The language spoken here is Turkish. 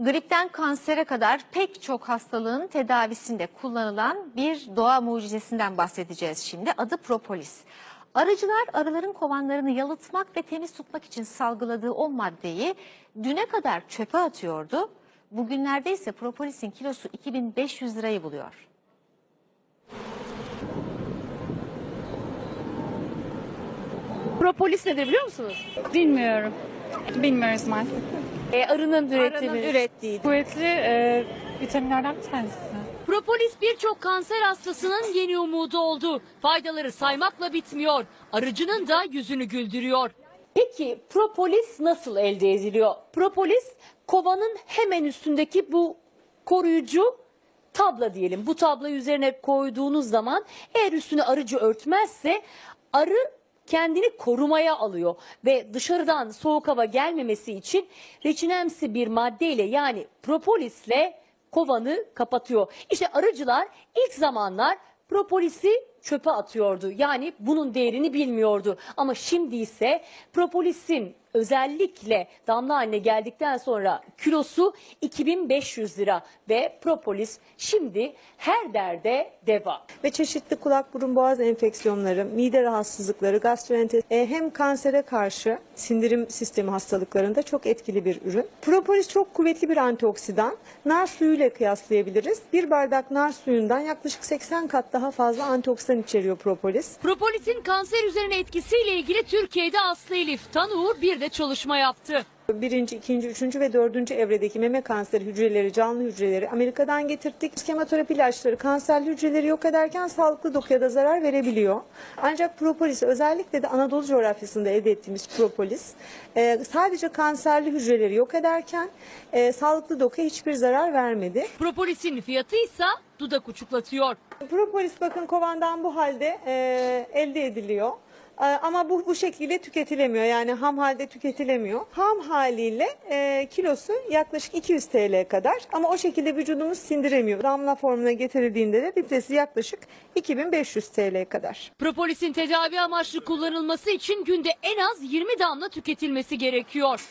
Gripten kansere kadar pek çok hastalığın tedavisinde kullanılan bir doğa mucizesinden bahsedeceğiz şimdi. Adı propolis. Arıcılar arıların kovanlarını yalıtmak ve temiz tutmak için salgıladığı o maddeyi düne kadar çöpe atıyordu. Bugünlerde ise propolisin kilosu 2500 lirayı buluyor. Propolis nedir biliyor musunuz? Bilmiyorum. Bilmiyoruz maalesef. E, arının ürettiği Arının ürettiği. Kuvvetli e, vitaminlerden bir tanesi. Propolis birçok kanser hastasının yeni umudu oldu. Faydaları saymakla bitmiyor. Arıcının da yüzünü güldürüyor. Peki propolis nasıl elde ediliyor? Propolis kovanın hemen üstündeki bu koruyucu tabla diyelim. Bu tablayı üzerine koyduğunuz zaman eğer üstünü arıcı örtmezse arı kendini korumaya alıyor ve dışarıdan soğuk hava gelmemesi için reçinemsi bir maddeyle yani propolisle kovanı kapatıyor. İşte arıcılar ilk zamanlar propolisi çöpe atıyordu. Yani bunun değerini bilmiyordu. Ama şimdi ise propolisin özellikle damla haline geldikten sonra kilosu 2500 lira ve propolis şimdi her derde deva. Ve çeşitli kulak burun boğaz enfeksiyonları, mide rahatsızlıkları, gastroenterit e, hem kansere karşı sindirim sistemi hastalıklarında çok etkili bir ürün. Propolis çok kuvvetli bir antioksidan. Nar suyuyla kıyaslayabiliriz. Bir bardak nar suyundan yaklaşık 80 kat daha fazla antioksidan içeriyor propolis. Propolisin kanser üzerine etkisiyle ilgili Türkiye'de Aslı Elif Tanuğur bir de çalışma yaptı. Birinci, ikinci, üçüncü ve dördüncü evredeki meme kanseri hücreleri, canlı hücreleri Amerika'dan getirttik. Kemoterapi ilaçları kanserli hücreleri yok ederken sağlıklı dokuya da zarar verebiliyor. Ancak propolis özellikle de Anadolu coğrafyasında elde ettiğimiz propolis e, sadece kanserli hücreleri yok ederken e, sağlıklı dokuya hiçbir zarar vermedi. Propolisin fiyatı ise dudak uçuklatıyor. Propolis bakın kovandan bu halde e, elde ediliyor. E, Ama bu bu şekilde tüketilemiyor. Yani ham halde tüketilemiyor. Ham haliyle e, kilosu yaklaşık 200 TL kadar. Ama o şekilde vücudumuz sindiremiyor. Damla formuna getirildiğinde de litresi yaklaşık 2500 TL kadar. Propolisin tedavi amaçlı kullanılması için günde en az 20 damla tüketilmesi gerekiyor.